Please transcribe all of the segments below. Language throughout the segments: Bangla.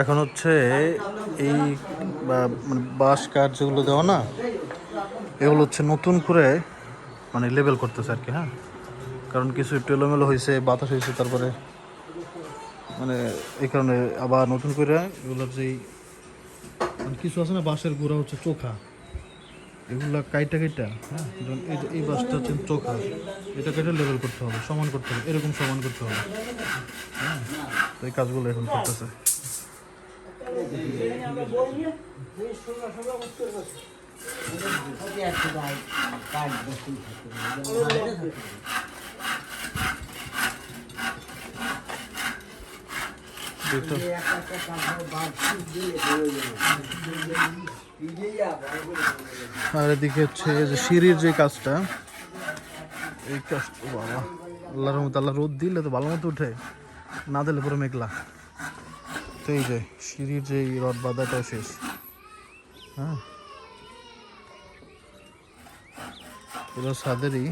এখন হচ্ছে এই মানে বাঁশ কাঠ যেগুলো দেওয়া না, এগুলো হচ্ছে নতুন করে মানে লেবেল করতেছে আর কি হ্যাঁ? কারণ কিছু একটু এলোমেলো হয়েছে, বাতাস হয়েছে, তারপরে মানে এই কারণে আবার নতুন করে এগুলোর যেই মানে কিছু আছে না, বাঁশের গোড়া হচ্ছে চোখা। এগুলা কাইটা কাইটা হ্যাঁ? এই যে, এই বাসটা হচ্ছে চোখা। এটা কেটে লেভেল করতে হবে, সমান করতে হবে, এরকম সমান করতে হবে। হ্যাঁ? এই কাজগুলো এখন করতেছে। দেখতে আর এদিকে হচ্ছে যে সিঁড়ির যে কাজটা এই কাজ বাবা আল্লাহর মতো আল্লাহ রোদ দিলে তো ভালো মতো উঠে না দিলে পুরো মেঘলা। তো এই যে সিঁড়ির যে এই রড বাঁধাটাও শেষ। হ্যাঁ। পুরো সাদেরই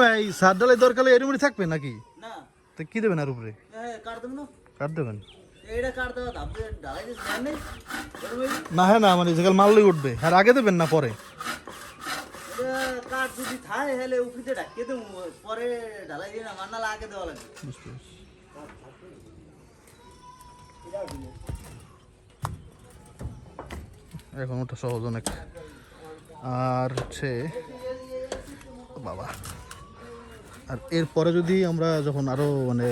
ভাই সাদ ডালাই দরকার হলে এরমুড়ি থাকবে নাকি? তো কি দেবেন আর উপরে? কাট দেবেন? না হ্যাঁ না মানে যেখানে মারলেই উঠবে। আর আগে দেবেন না পরে? কাঠ যদি থাকে হেলে উফিতে ঢাকিয়ে দেবো পরে ঢালাই দিয়ে না মান্নালে আগে দেওয়া লাগবে। বুঝতে এখন ওটা সহজ অনেক। আর হচ্ছে বাবা। আর এরপরে যদি আমরা যখন আরও মানে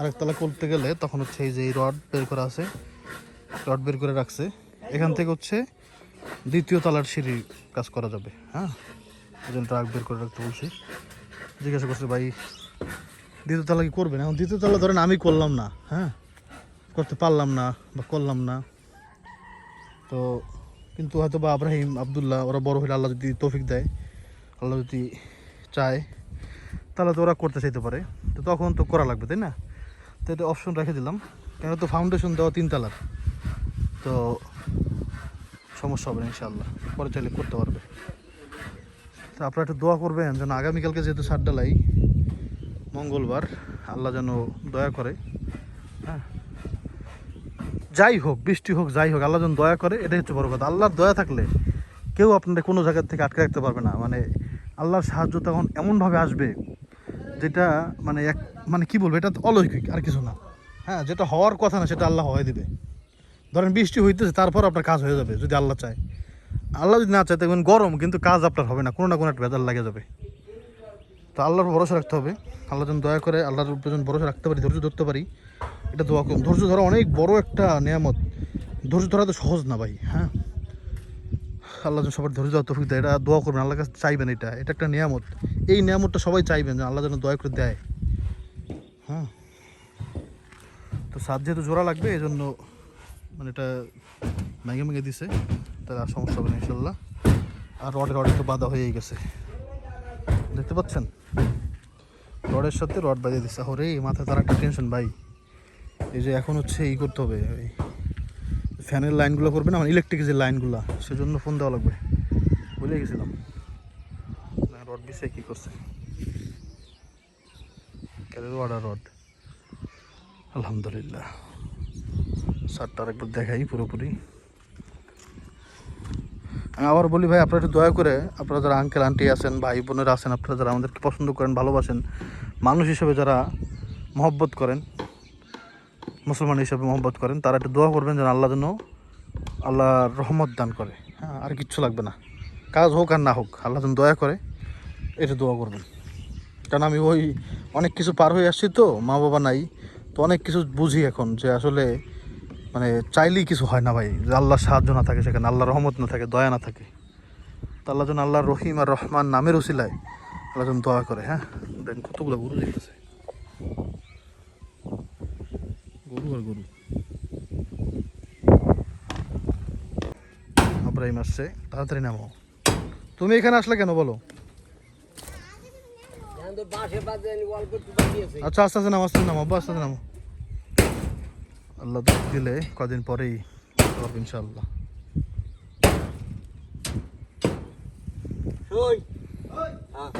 আরেকতলা করতে গেলে তখন হচ্ছে এই যে এই রড বের করা আছে, রড বের করে রাখছে। এখান থেকে হচ্ছে দ্বিতীয় তলার সিঁড়ি কাজ করা যাবে হ্যাঁ? জন্য ট্রাক বের করে রাখতে বলছি। জিজ্ঞাসা করছে, ভাই, দ্বিতীয় তলা কি করবেন? এখন দ্বিতীয় তলা ধরেন আমি করলাম না হ্যাঁ? করতে পারলাম না বা করলাম না। তো কিন্তু হয়তো বা আব্রাহিম, আবদুল্লাহ, ওরা বড় হলে আল্লাহ যদি তৌফিক দেয়, আল্লাহ যদি চায়, তাহলে তো ওরা করতে চাইতে পারে। তো তখন তো করা লাগবে, তাই না? এটা অপশন রেখে দিলাম। কেন তো ফাউন্ডেশন দেওয়া তিন তালার। তো সমস্যা হবে ইনশাল্লাহ পরে চাইলে করতে পারবে। তো আপনারা একটু দোয়া করবেন যেন আগামীকালকে যেহেতু সার ডালাই মঙ্গলবার, আল্লাহ যেন দয়া করে। হ্যাঁ। যাই হোক, বৃষ্টি হোক, যাই হোক, আল্লাহ যেন দয়া করে, এটাই হচ্ছে বড় কথা। আল্লাহর দয়া থাকলে কেউ আপনাদের কোনো জায়গার থেকে আটকে রাখতে পারবে না। মানে আল্লাহর সাহায্য তখন এমনভাবে আসবে যেটা মানে এক মানে কি বলব, এটা অলৌকিক, আর কিছু না। হ্যাঁ যেটা হওয়ার কথা না, সেটা আল্লাহ হয়ে দিবে। ধরেন বৃষ্টি হইতেছে, তারপর আপনার কাজ হয়ে যাবে, যদি আল্লাহ চায়। আল্লাহ যদি না চায়, দেখবেন গরম, কিন্তু কাজ আপনার হবে না, কোনো না কোনো একটা ভেজাল লাগে যাবে। তো আল্লাহর ভরসা রাখতে হবে। আল্লাহ যেন দয়া করে, আল্লাহর উপর যেন ভরসা রাখতে পারি, ধৈর্য ধরতে পারি, এটা দোয়া ধৈর্য ধরা অনেক বড় একটা নিয়ামত। ধৈর্য ধরা তো সহজ না ভাই হ্যাঁ? আল্লাহ যেন সবার ধৈর্য ধরা তৌফিক দেয়। এটা দোয়া করবেন আল্লাহ কাছে চাইবেন এটা। এটা একটা নিয়ামত। এই নিয়ামতটা সবাই চাইবেন যে আল্লাহ যেন দয়া করে দেয়। হ্যাঁ। তো সাত যেহেতু জোড়া লাগবে এই জন্য মানে এটা ভেঙে ভেঙে দিছে। তাহলে আর সমস্যা হবে না ইনশাল্লাহ আর রডে রডে তো বাঁধা হয়েই গেছে। দেখতে পাচ্ছেন? রডের সাথে রড বাজিয়ে দিচ্ছে ওরে, মাথায় তার একটা টেনশন ভাই। এই যে এখন হচ্ছে ই করতে হবে। ফ্যানের লাইনগুলো করবে না? মানে ইলেকট্রিক যে লাইনগুলো, সেজন্য ফোন দেওয়া লাগবে। ভুলে গেছিলাম। রড বিষয়ে কী করছে? রড রড আলহামদুলিল্লাহ। শার্টটা আরেকবার দেখাই পুরোপুরি। আবার বলি ভাই, আপনারা একটু দয়া করে, আপনারা যারা আঙ্কেল আন্টি আছেন, ভাই বোনেরা আছেন, আপনারা যারা আমাদেরকে পছন্দ করেন, ভালোবাসেন, মানুষ হিসেবে যারা মহব্বত করেন মুসলমান হিসেবে মহব্বত করেন, তারা একটু দোয়া করবেন যেন আল্লাহ যেন আল্লাহ রহমত দান করে। হ্যাঁ আর কিচ্ছু লাগবে না। কাজ হোক আর না হোক, আল্লাহ যেন দয়া করে এটা দোয়া করবেন। কারণ আমি ওই অনেক কিছু পার হয়ে আসছি তো মা বাবা নাই, তো অনেক কিছু বুঝি এখন যে আসলে মানে চাইলেই কিছু হয় না ভাই। যে আল্লাহর সাহায্য না থাকে সেখানে, আল্লাহর রহমত না থাকে, দয়া না থাকে। তো আল্লাহ যেন আল্লাহ রহিম আর রহমান নামের উসিলায় আল্লাহ যেন দয়া করে হ্যাঁ? দেখেন কতগুলো গরু দেখতেছে। গরু আর গরু। আব্রাহিম আসছে তাড়াতাড়ি নামো। তুমি এখানে আসলে কেন বলো? আচ্ছা আস্তে আস্তে নামো আস্তে আস্তে নামো আব্বা আস্তে আস্তে নামো। আল্লাহ দিলে কদিন পরেই ইনশাল্লাহ ওই হ্যাঁ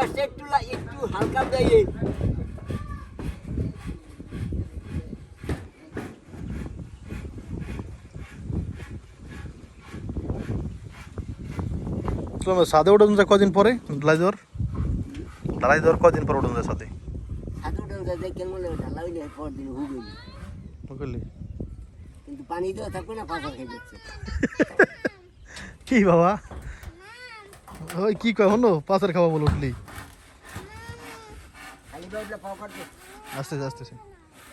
বাসটা একটু একটু হালকা দেয় সাদে উঠুন যায় কদিন পরে ঢালাই দেওয়ার ঢালাই দেওয়ার কদিন পর উঠুন যায় সাথে কিন্তু পানি দেওয়া থাকবে না পাথর খেয়ে যাচ্ছে। কি বাবা? ওই কি কয় হলো পাথর খাওয়া বলে উঠলি খালি বাইরে পাও কাটবে আস্তে আস্তে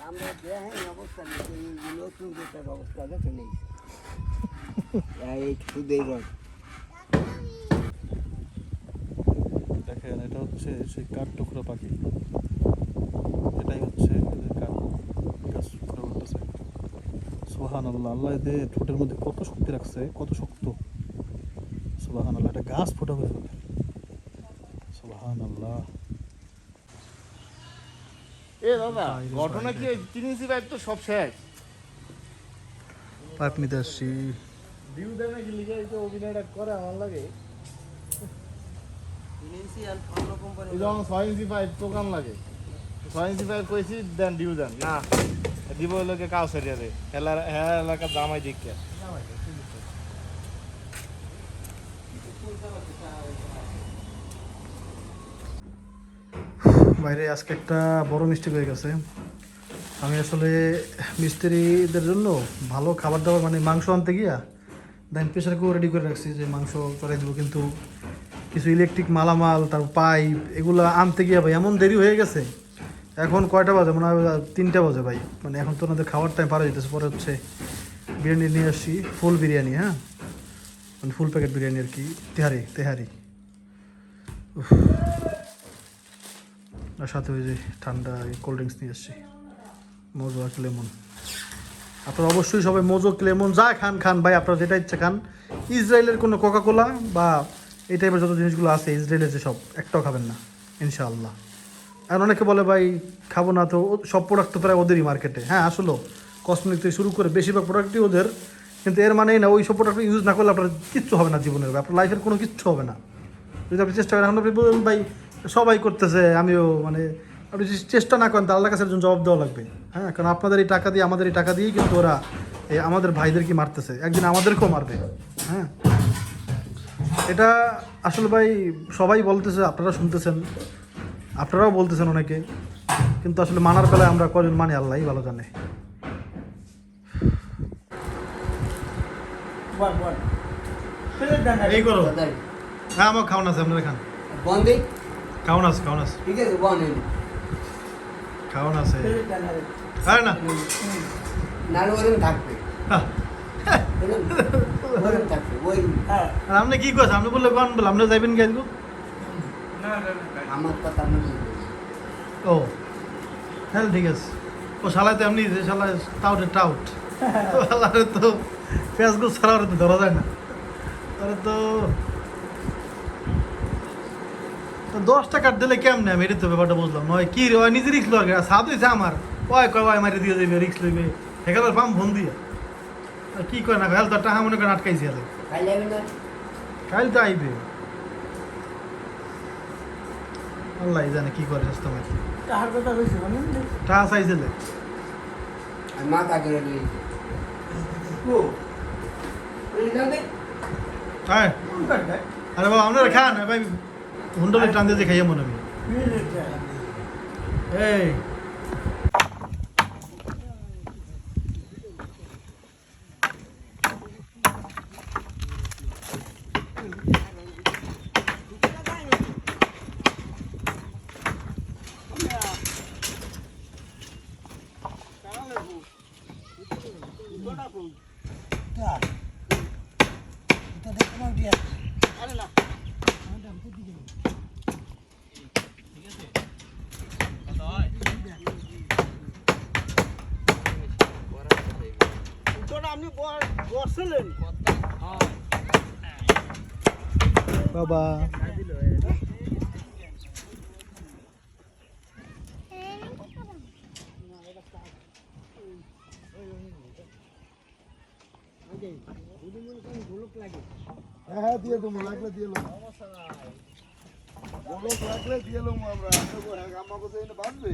আমরা দেখেন অবস্থা অবস্থা দেখে নেই এই দেখেন এটা হচ্ছে সেই কাঠ টুকরো পাখি। এটাই হচ্ছে সোহান আল্লাহ আল্লাহ এদের ঠোঁটের মধ্যে কত শক্তি রাখছে, কত শক্ত। সোহান আল্লাহ এটা গাছ ফোটা হয়ে যাবে। সোহান আল্লাহ এ দাদা ঘটনা কি তো সব শেষ। আসছি। ডিউ দেয় নাকি লিখে এই তো অভিনয়টা করে আমার লাগে। ছয় ইঞ্চি পাইপ দোকান লাগে? ছয় ইঞ্চি পাইপ কইছি দেন ডিউ দেন। না। দিব লোকে কাউ সেরিয়া দে হেলার হ্যাঁ এলাকার দিকে বাইরে আজকে একটা বড় মিস্টেক হয়ে গেছে। আমি আসলে মিস্ত্রিদের জন্য ভালো খাবার দাবার মানে মাংস আনতে গিয়া দেন প্রেশার কুকার রেডি করে রাখছি যে মাংস চড়াই দেবো, কিন্তু কিছু ইলেকট্রিক মালামাল তার পাইপ এগুলো আনতে গিয়া ভাই এমন দেরি হয়ে গেছে। এখন কয়টা বাজে? মনে হয় তিনটা বাজে ভাই। মানে এখন তো ওনাদের খাওয়ার টাইম পারা যেতেছে পরে হচ্ছে বিরিয়ানি নিয়ে আসছি, ফুল বিরিয়ানি হ্যাঁ? মানে ফুল প্যাকেট বিরিয়ানি আর কি, তেহারি তেহারি। আর সাথে ওই যে ঠান্ডা কোল্ড ড্রিঙ্কস নিয়ে এসছি। মোজো আর লেমন। আপনারা অবশ্যই সবাই মোজো, লেমন যা খান খান ভাই, আপনারা যেটা ইচ্ছা খান। ইসরায়েলের কোনো কোকা কোলা বা এই টাইপের যত জিনিসগুলো আছে, ইসরায়েলের যে সব, একটাও খাবেন না, ইনশাআল্লাহ। আর অনেকে বলে ভাই, খাব না তো সব প্রোডাক্ট তো প্রায় ওদেরই মার্কেটে হ্যাঁ আসলো কসমেটিক থেকে শুরু করে বেশিরভাগ প্রোডাক্টই ওদের। কিন্তু এর মানেই না, ওই সব প্রোডাক্ট ইউজ না করলে আপনার কিচ্ছু হবে না জীবনের আপনার লাইফের কোনো কিচ্ছু হবে না। যদি আপনি চেষ্টা করেন, এখন আপনি বলুন ভাই সবাই করতেছে আমিও মানে আপনি যদি চেষ্টা না করেন তাহলে কাছে একজন জবাব দেওয়া লাগবে। হ্যাঁ কারণ আপনাদের এই টাকা দিয়ে আমাদের এই টাকা দিয়েই কিন্তু ওরা এই আমাদের ভাইদেরকে মারতেছে? একদিন আমাদেরকেও মারবে। হ্যাঁ। এটা আসলে ভাই সবাই বলতেছে আপনারা শুনতেছেন আপনারাও বলতেছেন অনেকে কিন্তু আসলে মানার বেলায় আমরা কজন মানি আল্লাহই ভালো জানে। এই করো। হ্যাঁ আমার খাওয়ান আছে আপনারা খান। বন্ধে খাওয়ান আছে খাওয়ান আছে ঠিক আছে বন্ধে খাওয়ান আছে হ্যাঁ না নাহলে ওরকম থাকবে হ্যাঁ। আপনি কি করছেন আপনি বললে কোন বলে আপনি যাইবেন কি আজকে আমার কথা। ও হ্যাঁ ঠিক আছে ও শালায় তো এমনি যে শালায় টাউটে টাউট শালারে তো পেঁয়াজগুলো ছাড়া ওরে তো ধরা যায় না আরে তো তো দশ টাকার দিলে কেমনে আমি? এটা তো ব্যাপারটা বুঝলাম নয় কি রে ওই নিজে রিক্স লগে সাধ হয়েছে আমার। ওই কয় ওই মারি দিয়ে দেবে রিক্স লইবে। হেকালের পাম ফোন দিয়ে। কি করে না হেল তো টাকা মনে করে আটকাইছি আলে কাল তো আইবে। আল্লাহ জানে কি করে রাস্তা মারি টাকা চাইছিলে করে নিয়ে ও। হ্যাঁ আরে বাবা আপনারা খান ভাই। হুন্ডলে টান দিয়ে খাইয়ে মনে এই বাবা। হ্যাঁ দিয়ে দেবো লাগলে দিয়ে বলক লাগলে দিয়ে এলাম আমরা। আমাকে বাঁধবে।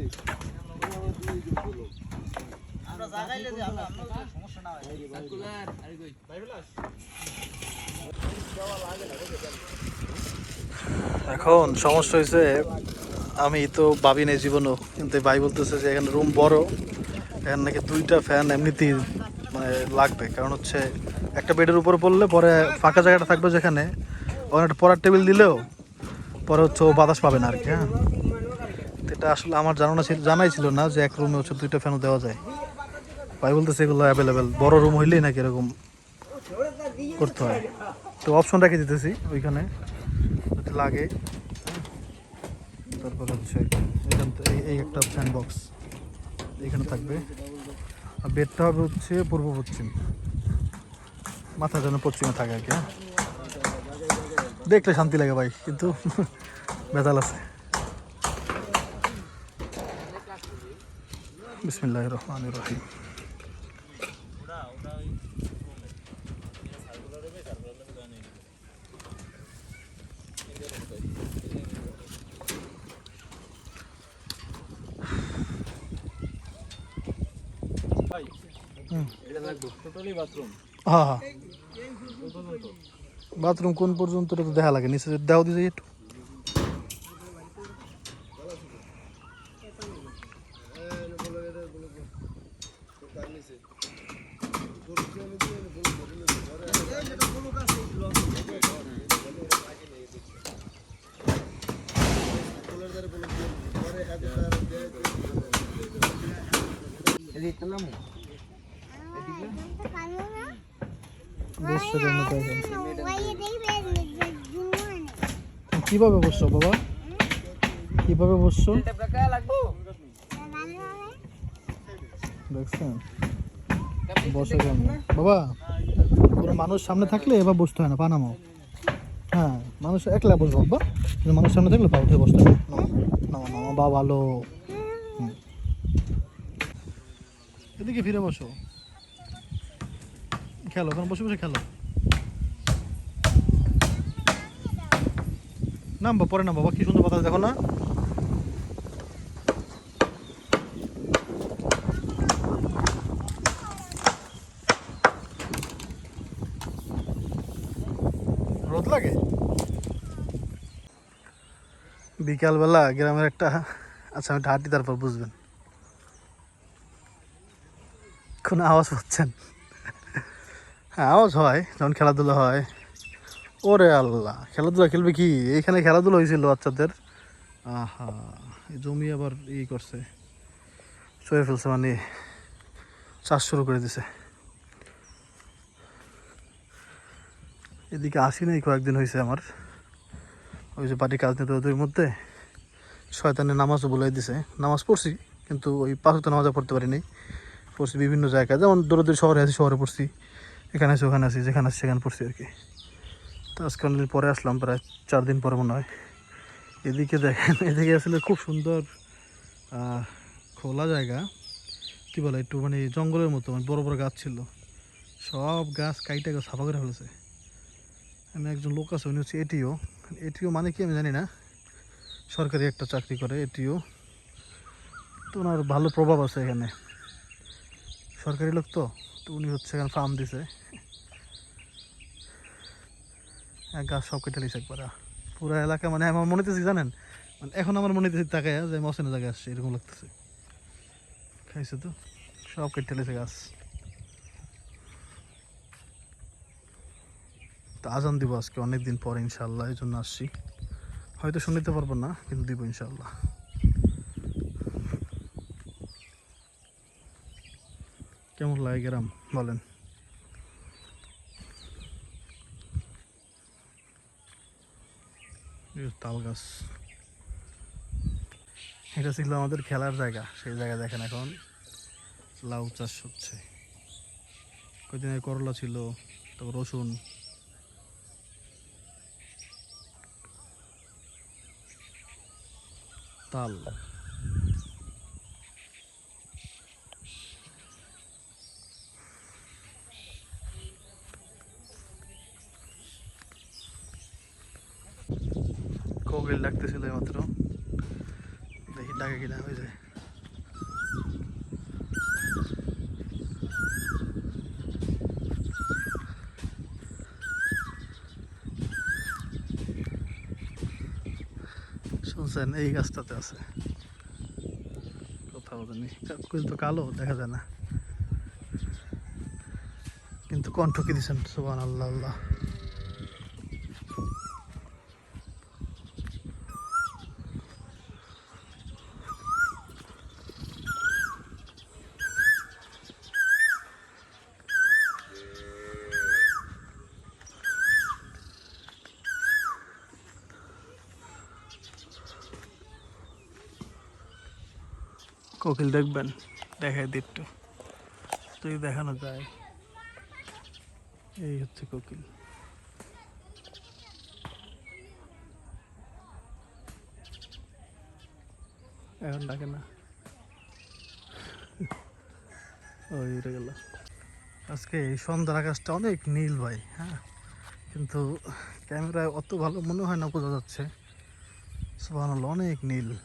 এখন সমস্যা হয়েছে আমি তো ভাবি নাই জীবনও, কিন্তু ভাই বলতেছে যে এখানে রুম বড়, এখানে নাকি দুইটা ফ্যান এমনিতেই মানে লাগবে। কারণ হচ্ছে, একটা বেডের উপর পড়লে পরে ফাঁকা জায়গাটা থাকবে যেখানে, ওখানে একটা পড়ার টেবিল দিলেও, পরে হচ্ছে ও বাতাস পাবে না আর কি হ্যাঁ এটা আসলে আমার জানা ছিল জানাই ছিল না যে এক রুমে হচ্ছে দুইটা ফ্যানও দেওয়া যায়। ভাই বলতেছে এগুলো অ্যাভেলেবেল বড় রুম হইলেই নাকি এরকম করতে হয়। তো অপশন রেখে দিতেছি ওইখানে। লাগে। তারপর হচ্ছে এখান এই একটা ফ্যান বক্স এখানে থাকবে। আর বেডটা হবে হচ্ছে পূর্ব পশ্চিম। মাথা যেন পশ্চিমে থাকে আর কি হ্যাঁ? দেখলে শান্তি লাগে ভাই, কিন্তু বেতাল আছে। বিসমিল্লাহ রহমান রহিম। হ্যাঁ হ্যাঁ। বাথরুম কোন পর্যন্ত তো দেখা লাগে, নিচে দিয়ে যাই একটু। বসছে কেন দেখেন কীভাবে বসছো বাবা? কীভাবে বসছো? দেখছেন? বসে কেন? বাবা পুরো মানুষ সামনে থাকলে এবার বসতে হয় না, পা হ্যাঁ মানুষ একলা বসবো, বাবা। মানুষ সামনে থাকলে পা উঠে বসতে নামা নামা নামা বা ভালো। এদিকে ফিরে বসো। খেলো ওখানে বসে বসে খেলো। নামবা, পরে নাম বাবা কি সুন্দর বাতাস, দেখো না। রোদ লাগে? বিকালবেলা গ্রামের একটা আচ্ছা আমি হাঁটি তারপর বুঝবেন। কোনো আওয়াজ পাচ্ছেন? হ্যাঁ আওয়াজ হয়, যখন খেলাধুলা হয়। ওরে আল্লাহ, খেলাধুলা খেলবে কি? এইখানে খেলাধুলা হয়েছিল বাচ্চাদের। আহা, এই জমি আবার ই করছে। চয়ে ফেলছে মানে চাষ শুরু করে দিছে। এদিকে আসি নাই, কয়েকদিন হয়েছে আমার। ওই যে বাড়ির কাজ নিতে ওদের মধ্যে। শয়তানের নামাজও বলে দিছে। নামাজ পড়ছি, কিন্তু ওই পাঁচটা নামাজও পড়তে পারিনি পড়ছি বিভিন্ন জায়গায়। যেমন দূরে দূরে শহরে আছি, শহরে পড়ছি। এখানে আছি, ওখানে আছি, যেখানে আছি সেখানে পড়ছি আর কি। তো আজকে অনেকদিন পরে আসলাম, প্রায় চার দিন পরে মনে হয়। এদিকে দেখেন, এদিকে আসলে খুব সুন্দর খোলা জায়গা। কি বলে, একটু মানে জঙ্গলের মতো মানে বড় বড় গাছ ছিল। সব গাছ কাইটা গাছ সাফা করে ফেলেছে। আমি একজন লোক আছে, উনি হচ্ছে এটিও এটিও মানে কি আমি জানি না। সরকারি একটা চাকরি করে এটিও তো ওনার ভালো প্রভাব আছে এখানে। সরকারি লোক তো। উনি হচ্ছে এখানে ফার্ম দিছে। গাছ সব কেটে লিছে একবার। পুরো এলাকা মানে আমার মনে হতেছে জানেন? মানে এখন আমার মনে হতেছে তাকায় যে অচেনা জায়গায় আসছে, এরকম লাগতেছে। খাইছে তো? সব কেটে লিছে গাছ। তো আজান দিব আজকে অনেক দিন পরে ইনশাল্লাহ এই জন্য আসছি। হয়তো শুনিতে পারব না, কিন্তু দিব ইনশাল্লাহ কেমন লাগে গ্রাম, বলেন। তাল গাছ। এটা ছিল আমাদের খেলার জায়গা, সেই জায়গা দেখেন এখন। লাউ চাষ হচ্ছে। আগে করলা ছিল, তারপর রসুন। তাল। কোকিল ডাকতেছিল মাত্র দেখি ডাকে কিনা হয়ে যায়। শুনছেন, এই গাছটাতে আছে। কোথাও জানি কোকিল তো কালো, দেখা যায় না। কিন্তু কণ্ঠ কি দিচ্ছেন? সুবান আল্লাহ আল্লাহ। কোকিল দেখবেন? দেখাই দিই একটু। যদি দেখানো যায়। এই হচ্ছে কোকিল। এখন ডাকে না। ওই উঠে গেল। আজকে এই সন্ধ্যার আকাশটা অনেক নীল ভাই হ্যাঁ? কিন্তু ক্যামেরায় অত ভালো মনে হয় না বোঝা যাচ্ছে। সুবাহ অনেক নীল।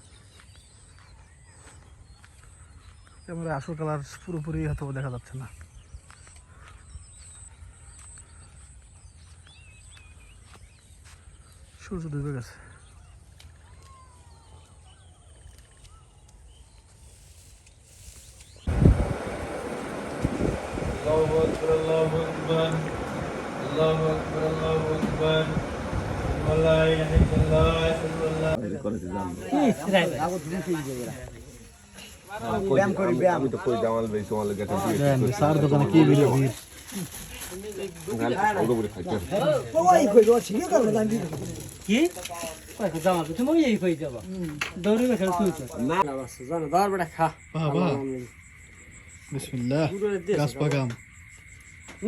ক্যামেরায় আসল কালার পুরোপুরি হয়তো দেখা যাচ্ছে না। সূর্য ডুবে গেছে। আল্লাহু আকবার আল্লাহু আকবার আল্লাহু আকবার আল্লাহু আকবার। ওয়ালা ইলাহা ইল্লাল্লাহ আশহাদু আল্লা ব্যায়াম করি আমি তো কই জামাল ভাই তোমার কাছে দিয়ে স্যার দোকানে কি ভিড়? ভিড় অঙ্গ করে খাইতে ওই কই রো ছিল তো গান্ধী কি? জামা তো তুমি এই কই যাবা? দৌড়ে খেলে তুই তো না। না বাস জানো দর বড় খা। বাবা। বিসমিল্লাহ। গাছ পাকাম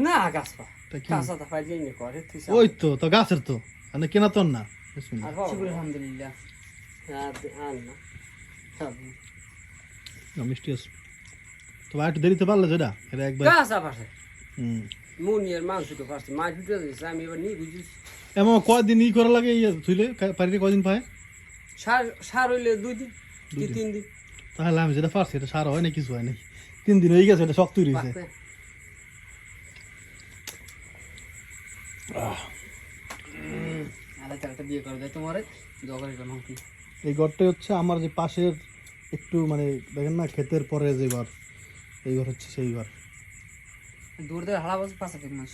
না গাছ পা কাঁচা তা পাইলে নি করে ওই তো তো গাছের তো। মানে কেনা তোর না। বিসমিল্লাহ। আলহামদুলিল্লাহ। আর না। না, মিষ্টি আছে। তো আর একটু দেরিতে পারলে যেটা এটা একবার কাঁচা পাশে হুম। মুনিয়ার মাংস তো পাশে মাছ দিয়েছে আমি এবার নিয়ে এমন কয়দিন ই করা লাগে ইয়ে থুইলে কয়দিন পায়? সার সার হইলে দুই দিন কি তিন দিন। তাহলে আমি যেটা পারছি এটা সার হয় না কিছু হয় নাকি তিন দিন হয়ে গেছে এটা শক্ত কি এই ঘরটাই হচ্ছে আমার যে পাশের একটু মানে দেখেন না, ক্ষেতের পরে যে ঘর এই ঘর হচ্ছে সেই ঘর দূর থেকে হারা বসে পাশে মাস।